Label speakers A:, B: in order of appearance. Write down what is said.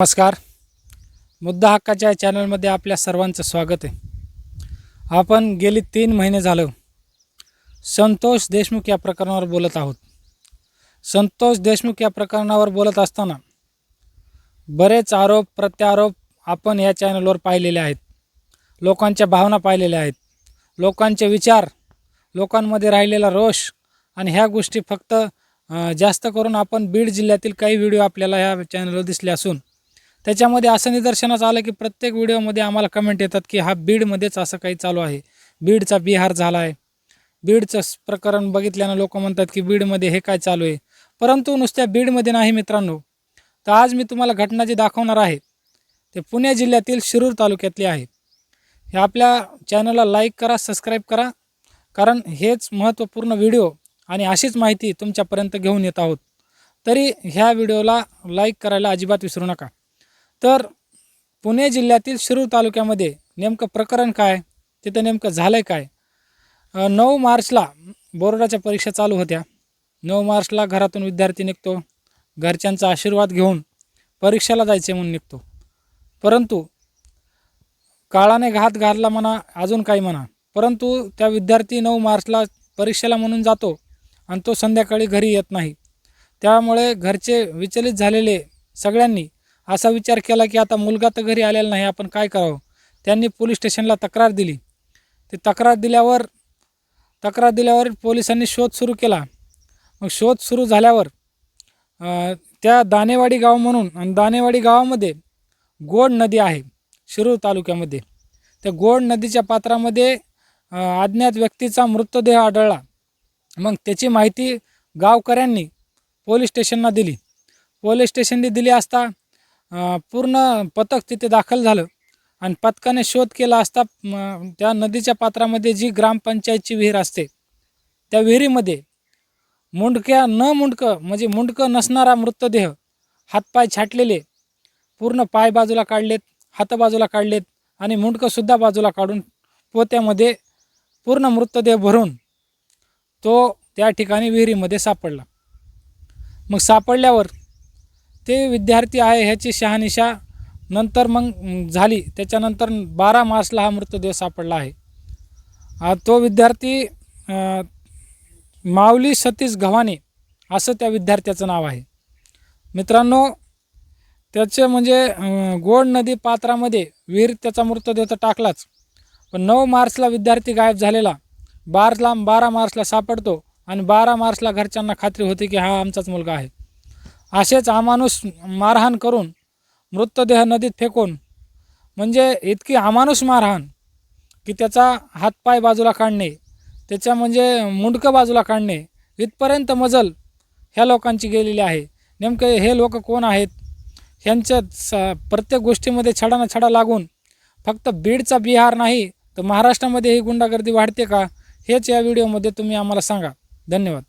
A: नमस्कार. मुद्दा हक्काच्या चॅनलमध्ये आपल्या सर्वांचं स्वागत आहे. आपण गेली तीन महिने झालं संतोष देशमुख या प्रकरणावर बोलत आहोत. संतोष देशमुख या प्रकरणावर बोलत असताना बरेच आरोप प्रत्यारोप आपण या चॅनलवर पाहिलेले आहेत. लोकांच्या भावना पाहिलेल्या आहेत. लोकांचे विचार लोकांमध्ये राहिलेला रोष आणि ह्या गोष्टी फक्त जास्त करून आपण बीड जिल्ह्यातील काही व्हिडिओ आपल्याला ह्या चॅनलवर दिसले असून त्याच्यामध्ये असं निदर्शनास आलं की प्रत्येक व्हिडिओमध्ये आम्हाला कमेंट येतात की हा बीडमध्येच असं काही चालू आहे. बीडचा बिहार झाला आहे बीडचं प्रकरण बघितल्यानं लोक म्हणतात की बीडमध्ये हे काय चालू आहे. परंतु नुसत्या बीडमध्ये नाही मित्रांनो. तर आज मी तुम्हाला घटना जी दाखवणार आहे ते पुणे जिल्ह्यातील शिरूर तालुक्यातली आहे. हे आपल्या चॅनलला लाईक करा सबस्क्राईब करा. कारण हेच महत्त्वपूर्ण व्हिडिओ आणि अशीच माहिती तुमच्यापर्यंत घेऊन येत आहोत. तरी ह्या व्हिडिओला लाईक करायला अजिबात विसरू नका. तर पुणे जिल्ह्यातील शिरूर तालुक्यामध्ये नेमकं प्रकरण काय? तिथं नेमकं झालं आहे काय नऊ मार्चला बोर्डाच्या परीक्षा चालू होत्या. नऊ मार्चला घरातून विद्यार्थी निघतो. घरच्यांचा आशीर्वाद घेऊन परीक्षेला जायचे म्हणून निघतो. परंतु काळाने घात घातला म्हणा अजून काही म्हणा. परंतु त्या विद्यार्थी नऊ मार्चला परीक्षेला म्हणून जातो आणि तो संध्याकाळी घरी येत नाही. त्यामुळे घरचे विचलित झालेले सगळ्यांनी असा विचार केला की आता मुलगा तर घरी आलेला नाही आपण काय करावं? त्यांनी पोलीस स्टेशनला तक्रार दिली. ते तक्रार दिल्यावर तक्रार दिल्यावर पोलिसांनी शोध सुरू केला. मग शोध सुरू झाल्यावर त्या दानेवाडी गाव म्हणून आणि दानेवाडी गावामध्ये गोड नदी आहे शिरूर तालुक्यामध्ये. त्या गोड नदीच्या पात्रामध्ये अज्ञात व्यक्तीचा मृतदेह आढळला. मग त्याची माहिती गावकऱ्यांनी पोलीस स्टेशनला दिली. पोलीस स्टेशनने दिली असता पूर्ण पथक तिथे दाखल झालं. आणि पथकाने शोध केला असता त्या नदीच्या पात्रामध्ये जी ग्रामपंचायतची विहीर असते त्या विहिरीमध्ये मुंडक्या न मुंडकं म्हणजे मुंडकं नसणारा मृतदेह हातपाय छाटलेले पूर्ण पाय बाजूला काढलेत हात बाजूला काढलेत आणि मुंडकंसुद्धा बाजूला काढून पोत्यामध्ये पूर्ण मृतदेह भरून तो त्या ठिकाणी विहिरीमध्ये सापडला. मग सापडल्यावर ते विद्यार्थी आहे ह्याची शहानिशा नंतर मग झाली. त्याच्यानंतर बारा मार्चला हा मृतदेह सापडला आहे. तो विद्यार्थी माऊली सतीश गव्हाणे असं त्या विद्यार्थ्याचं नाव आहे. मित्रांनो त्याचे म्हणजे गोड नदी पात्रामध्ये विहीर त्याचा मृतदेह तर टाकलाच. पण नऊ मार्चला विद्यार्थी गायब झालेला. बारला बारा मार्चला सापडतो आणि बारा मार्चला घरच्यांना खात्री होती की हा आमचाच मुलगा आहे. असेच अमानुष मारहाण करून मृतदेह नदीत फेकून म्हणजे इतकी अमानुष मारहाण की त्याचा हातपाय बाजूला काढणे त्याच्या म्हणजे मुंडकं बाजूला काढणे इथपर्यंत मजल ह्या लोकांची गेलेली आहे. नेमके हे लोक कोण आहेत? ह्यांच्या स प्रत्येक गोष्टीमध्ये छडाना छडा लागून फक्त बीडचा बिहार नाही तर महाराष्ट्रामध्ये ही गुंडागर्दी वाढते का? हेच या व्हिडिओमध्ये तुम्ही आम्हाला सांगा. धन्यवाद.